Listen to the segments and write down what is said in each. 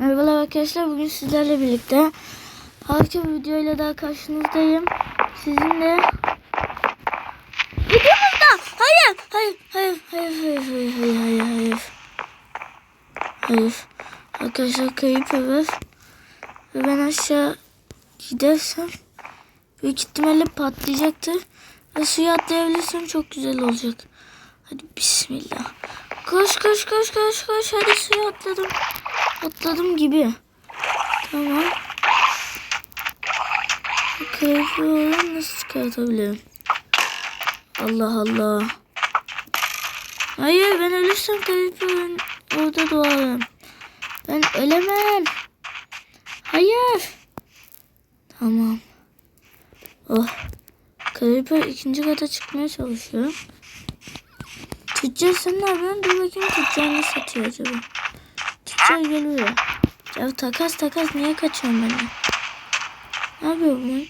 Merhabalar arkadaşlar. Bugün sizlerle birlikte harika bir videoyla daha karşınızdayım. Sizinle videomuzda hayır hayır hayır hayır hayır hayır hayır hayır hayır hayır arkadaşlar kayıp ever ve ben aşağı gidersem büyük ihtimalle patlayacaktır ve suya atlayabilirsem çok güzel olacak. Hadi bismillah. Koş koş koş koş koş hadi suya atladım. Atladım gibi. Tamam. Kayıpı nasıl çıkartabilirim? Allah Allah. Hayır ben ölürsem kayıpı orada doğarım. Ben ölemem. Hayır. Tamam. Oh. Creeper ikinci kata çıkmaya çalışıyor. Tüccar sen ne yapıyorsun? Dur bakayım tüccar ne satıyor acaba? Tüccar geliyor. Ya takas takas niye kaçıyorum ben? Ne yapıyor bu?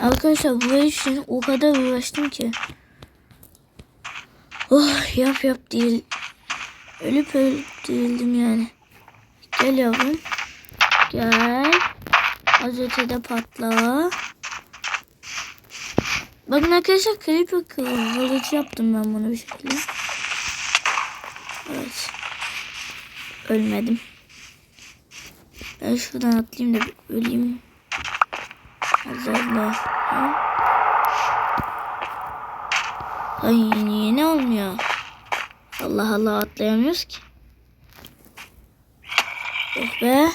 Arkadaşlar bu için o kadar uğraştım ki. Oh yap yap değil. Ölüp ölüp değildim yani. Gel yavrum. Gel. Az ötede patla. Bakın arkadaşlar creeper kılıcı yaptım ben bunu bir şekilde. Evet. Ölmedim. Ben şuradan atlayayım da öleyim. Allah Allah. Ay niye ne olmuyor? Allah Allah atlayamıyoruz ki. Oh be.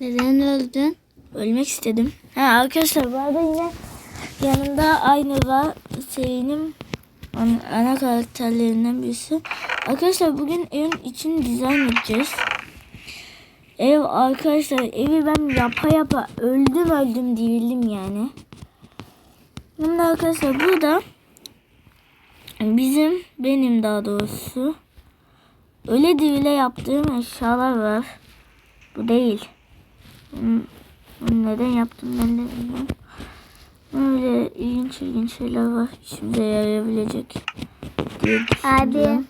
Neden öldün? Ölmek istedim. Ha arkadaşlar bu arada yine yanında aynı var. Serinin ana, ana karakterlerinden birisi. Arkadaşlar bugün evin için dizayn edeceğiz. Ev arkadaşlar evi ben yapa yapa öldüm öldüm değilim yani. Şimdi arkadaşlar burada bizim benim daha doğrusu öyle divile yaptığım eşyalar var. Bu değil. Hmm, Bunu neden yaptım ben de bilmiyorum. Öyle ilginç ilginç şeyler var. İşimize yarayabilecek diye düşünüyorum.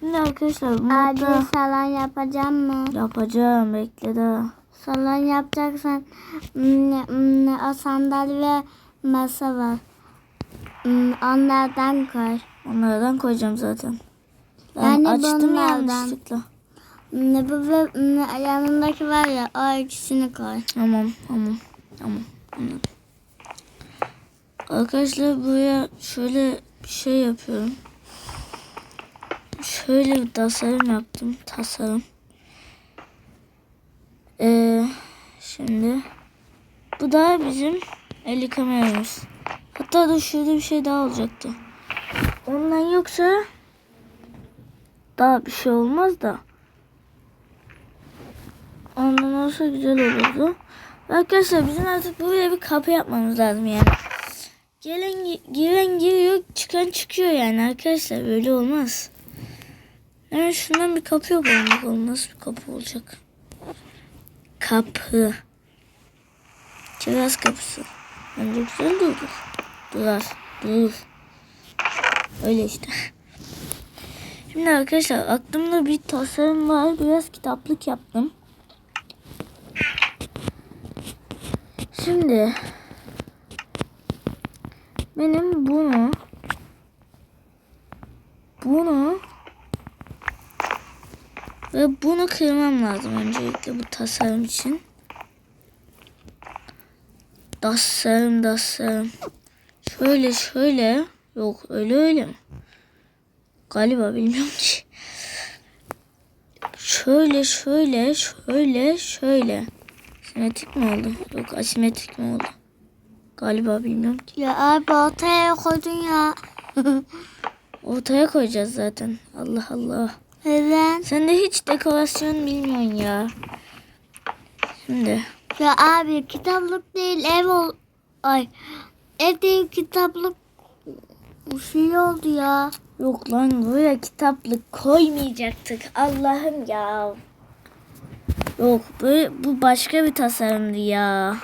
Şimdi arkadaşlar Abi modda yapacağım mı? yapacağım. Bekle daha. Salon yapacaksan mm, mm, o sandalye ve masa var. Mm, Onlardan koy. Onlardan koyacağım zaten. Ben Yani açtım bunlardan. yanlışlıkla. Mm, Bu ve mm, yanındaki var ya o ikisini koy. Tamam tamam tamam anladım. Arkadaşlar buraya şöyle bir şey yapıyorum. Şöyle bir tasarım yaptım. Tasarım. Ee, şimdi bu da bizim el kameramız. Hatta da şurada bir şey daha olacaktı. Ondan yoksa daha bir şey olmaz da. Ondan olsa güzel olurdu. Arkadaşlar bizim artık buraya bir kapı yapmamız lazım yani. Gelen gi- giren giriyor, çıkan çıkıyor yani arkadaşlar böyle olmaz. Yani şundan bir kapı yapalım bakalım nasıl bir kapı olacak. Kapı. Kiraz kapısı. Bence güzel durur. Durar. Durur. Öyle işte. Şimdi arkadaşlar aklımda bir tasarım var. Biraz kitaplık yaptım. Şimdi benim bunu bunu ve bunu kırmam lazım öncelikle bu tasarım için. Tasarım tasarım. Şöyle şöyle. Yok öyle öyle mi? Galiba bilmiyorum ki. Şöyle şöyle şöyle şöyle. Simetrik mi oldu? Yok asimetrik mi oldu? Galiba bilmiyorum ki. Ya abi ortaya koydun ya. Ortaya koyacağız zaten. Allah Allah. Neden? Sen de hiç dekorasyon bilmiyorsun ya. Şimdi Ya abi kitaplık değil ev ol. Ay ev değil kitaplık. Bu şey oldu ya. yok lan buraya kitaplık koymayacaktık. Allah'ım ya. Yok bu, bu başka bir tasarımdı ya.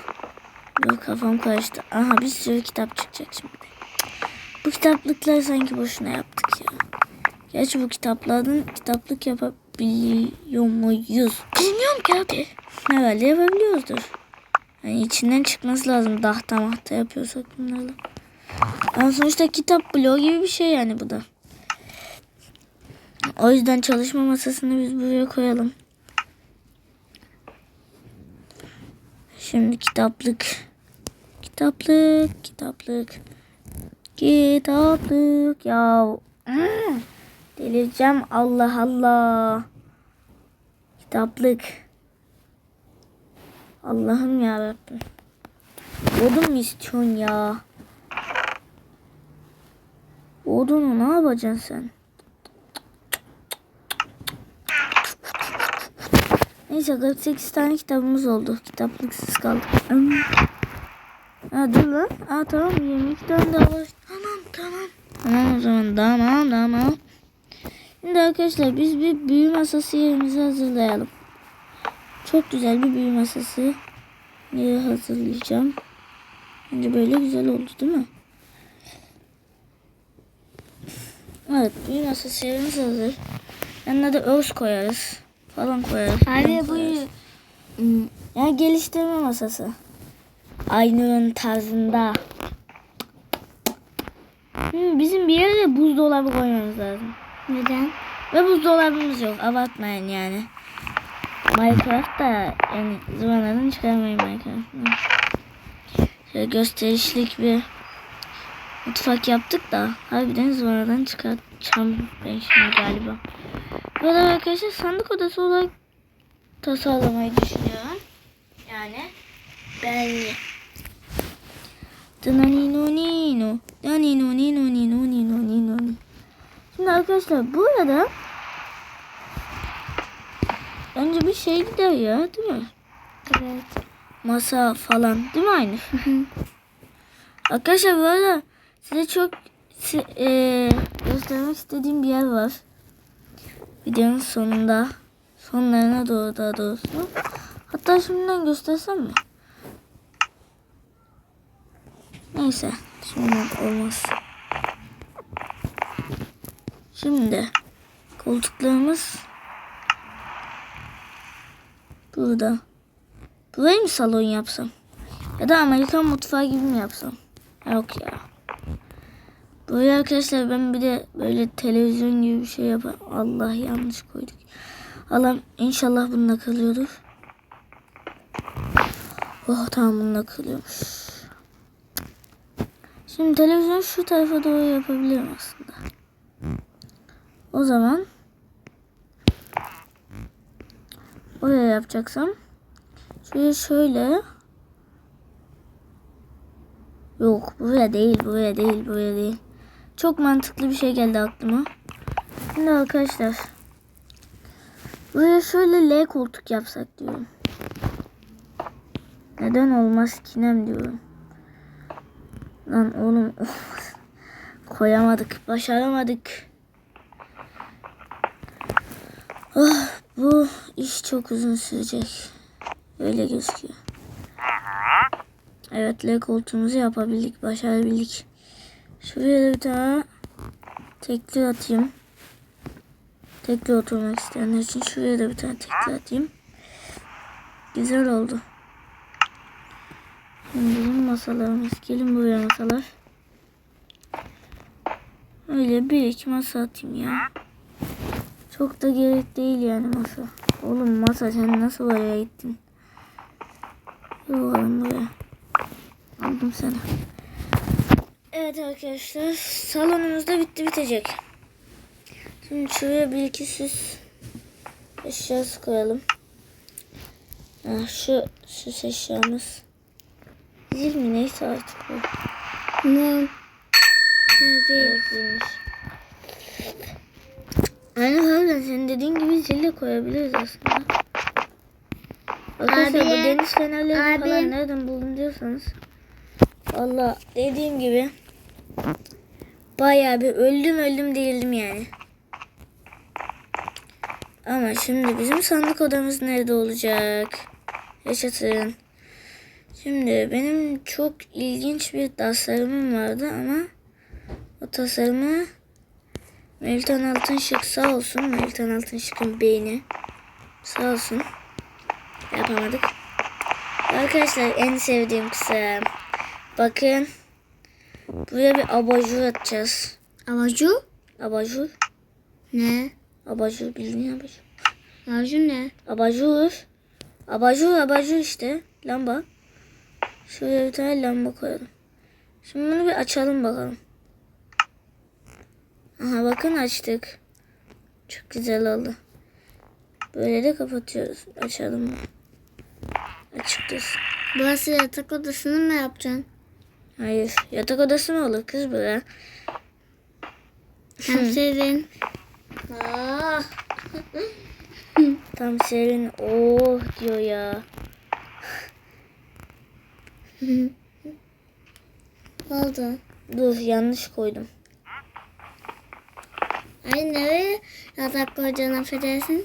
Yok kafam karıştı. Aha bir sürü kitap çıkacak şimdi. Bu kitaplıkları sanki boşuna yaptık ya. Gerçi bu kitaplardan kitaplık yapabiliyor muyuz? Bilmiyorum ki abi. Herhalde yapabiliyoruzdur. Yani içinden çıkması lazım. Dahta mahta yapıyorsak bunlarla. Ama sonuçta kitap bloğu gibi bir şey yani bu da. O yüzden çalışma masasını biz buraya koyalım. Şimdi kitaplık. Kitaplık, kitaplık. Kitaplık ya. Hmm. Delireceğim Allah Allah. Kitaplık. Allah'ım ya Rabbim. Odun mu istiyorsun ya? Odunu ne yapacaksın sen? Neyse 48 tane kitabımız oldu. Kitaplıksız kaldık. Ha dur lan. Ha tamam 22 tane daha var. Tamam tamam. Tamam o zaman tamam tamam. Şimdi arkadaşlar biz bir büyü masası yerimizi hazırlayalım. Çok güzel bir büyü masası yeri hazırlayacağım. Bence böyle güzel oldu değil mi? Evet büyü masası yerimiz hazır. Yanına da örs koyarız. Falan koyarız. Abi bu. Yani geliştirme masası. Aynur'un tarzında. Hmm, bizim bir yere de buzdolabı koymamız lazım. Neden? Ve buzdolabımız yok. Abartmayın yani. Minecraft da yani zıvanadan çıkarmayın Minecraft'ı. Şöyle gösterişlik bir mutfak yaptık da harbiden zıvanadan çıkartacağım ben şimdi galiba. Bu arada arkadaşlar sandık odası olarak tasarlamayı düşünüyorum. Yani ben Dananino nino. Danino nino nino nino nino. Şimdi arkadaşlar burada Bence bir şey gider ya değil mi? Evet. Masa falan değil mi aynı? arkadaşlar bu arada size çok eee, göstermek istediğim bir yer var. Videonun sonunda. Sonlarına doğru daha doğrusu. Hatta şimdiden göstersem mi? Neyse. Şimdi olmaz. Şimdi koltuklarımız burada. Burayı mı salon yapsam? Ya da Amerikan mutfağı gibi mi yapsam? Yok ya. Buraya arkadaşlar ben bir de böyle televizyon gibi bir şey yapar. Allah yanlış koyduk. Allah'ım inşallah bununla kalıyordur. Oh tamam bununla kalıyormuş. Şimdi televizyon şu tarafa doğru yapabilirim aslında. O zaman oraya yapacaksam şöyle şöyle. Yok buraya değil buraya değil buraya değil. Çok mantıklı bir şey geldi aklıma. Şimdi arkadaşlar buraya şöyle L koltuk yapsak diyorum. Neden olmaz kinem diyorum. Lan oğlum koyamadık başaramadık Oh, bu iş çok uzun sürecek. Öyle gözüküyor. Evet, L koltuğumuzu yapabildik, başarabildik. Şuraya da bir tane tekli atayım. Tekli oturmak isteyenler için şuraya da bir tane tekli atayım. Güzel oldu. Şimdi bizim masalarımız. Gelin buraya masalar. Öyle bir iki masa atayım ya. Çok da gerek değil yani masa. Oğlum masa sen nasıl oraya gittin? Oğlum buraya. Aldım seni. Evet arkadaşlar salonumuz da bitti bitecek. Şimdi şuraya bir iki süs eşyası koyalım. Ha, şu süs eşyamız. Zil mi neyse artık bu. Ne? Evet zilmiş. Yani harbiden senin dediğin gibi zil de koyabiliriz aslında. Arkadaşlar bu Abi, deniz fenerleri abi. falan nereden buldun diyorsanız. Valla dediğim gibi bayağı bir öldüm öldüm değildim yani. Ama şimdi bizim sandık odamız nerede olacak? Yaşasın. Şimdi benim çok ilginç bir tasarımım vardı ama o tasarımı Meltan Altınşık sağ olsun. Meltan Altınşık'ın beyni. Sağ olsun. Yapamadık. Arkadaşlar en sevdiğim kısım. Bakın. Buraya bir abajur atacağız. Abajur? Abajur. Ne? Abajur bildiğin abajur. Abajur ne? Abajur. Abajur abajur işte. Lamba. Şuraya bir tane lamba koyalım. Şimdi bunu bir açalım bakalım. Aha bakın açtık. Çok güzel oldu. Böyle de kapatıyoruz. Açalım. bunu. Açık dursun. Burası yatak odasını mı yapacaksın? Hayır. Yatak odası mı olur kız bura? Hem serin. Tam serin. Oh diyor ya. Oldu. Dur yanlış koydum. Ay nereye yatak koyacaksın affedersin?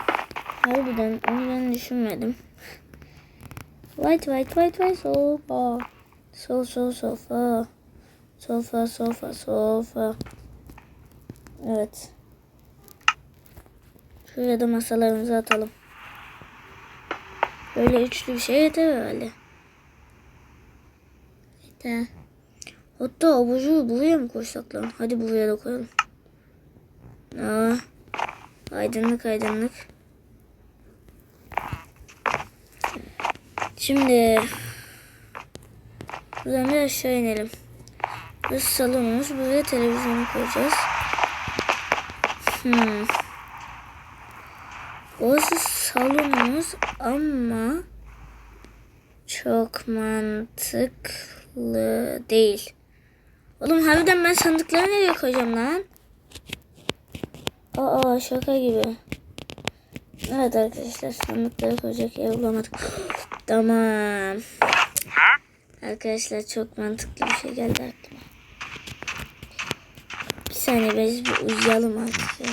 Harbiden onu ben düşünmedim. White white white white sofa. So so sofa. Sofa sofa sofa. Evet. Şuraya da masalarımızı atalım. Böyle üçlü bir şey yeter herhalde. Yeter. Hatta abucu buraya mı koysak lan? Hadi buraya da koyalım. Aa, aydınlık aydınlık. Şimdi buradan bir aşağı inelim. Burası salonumuz. Buraya televizyonu koyacağız. Hmm. Burası salonumuz ama çok mantıklı değil. Oğlum harbiden ben sandıkları nereye koyacağım lan? Aa şaka gibi. Evet arkadaşlar sandıkları koyacak yer bulamadık. tamam. Arkadaşlar çok mantıklı bir şey geldi aklıma. Bir saniye biz bir uyuyalım artık.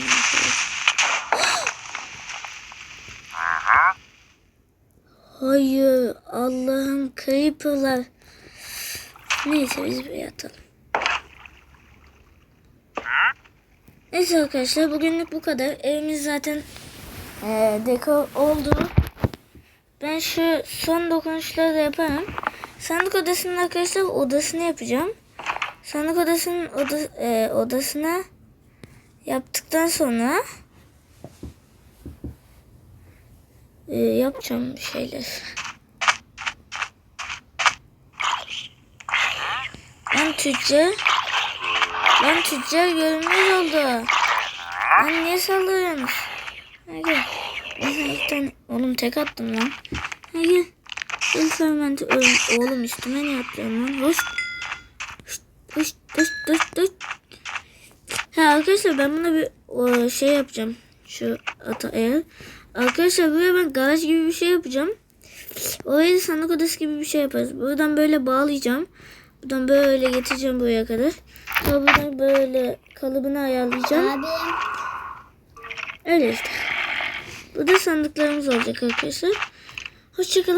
Hayır Allah'ım creeperlar. Neyse biz bir yatalım. Neyse arkadaşlar bugünlük bu kadar. Evimiz zaten eee dekor oldu. Ben şu son dokunuşları da yaparım. Sandık odasının arkadaşlar odasını yapacağım. Sandık odasının oda, eee, odasına yaptıktan sonra eee, yapacağım şeyler. Lan tüccar. Lan tüccar görünmez oldu. Lan niye saldırıyorsunuz? Ha gel. Aha tane. Oğlum tek attım lan. Ha gel. Fermenti Oğlum üstüme ne yapıyorsun lan? Hoş. Hoş. Hoş. Hoş. Hoş. Ha arkadaşlar ben buna bir o, şey yapacağım. Şu ata eğer. Arkadaşlar buraya ben garaj gibi bir şey yapacağım. Orayı da sandık odası gibi bir şey yaparız. Buradan böyle bağlayacağım. Buradan böyle getireceğim buraya kadar. Buradan böyle kalıbını ayarlayacağım. Abi. Öyle işte. Bu da sandıklarımız olacak arkadaşlar. Hoşçakalın.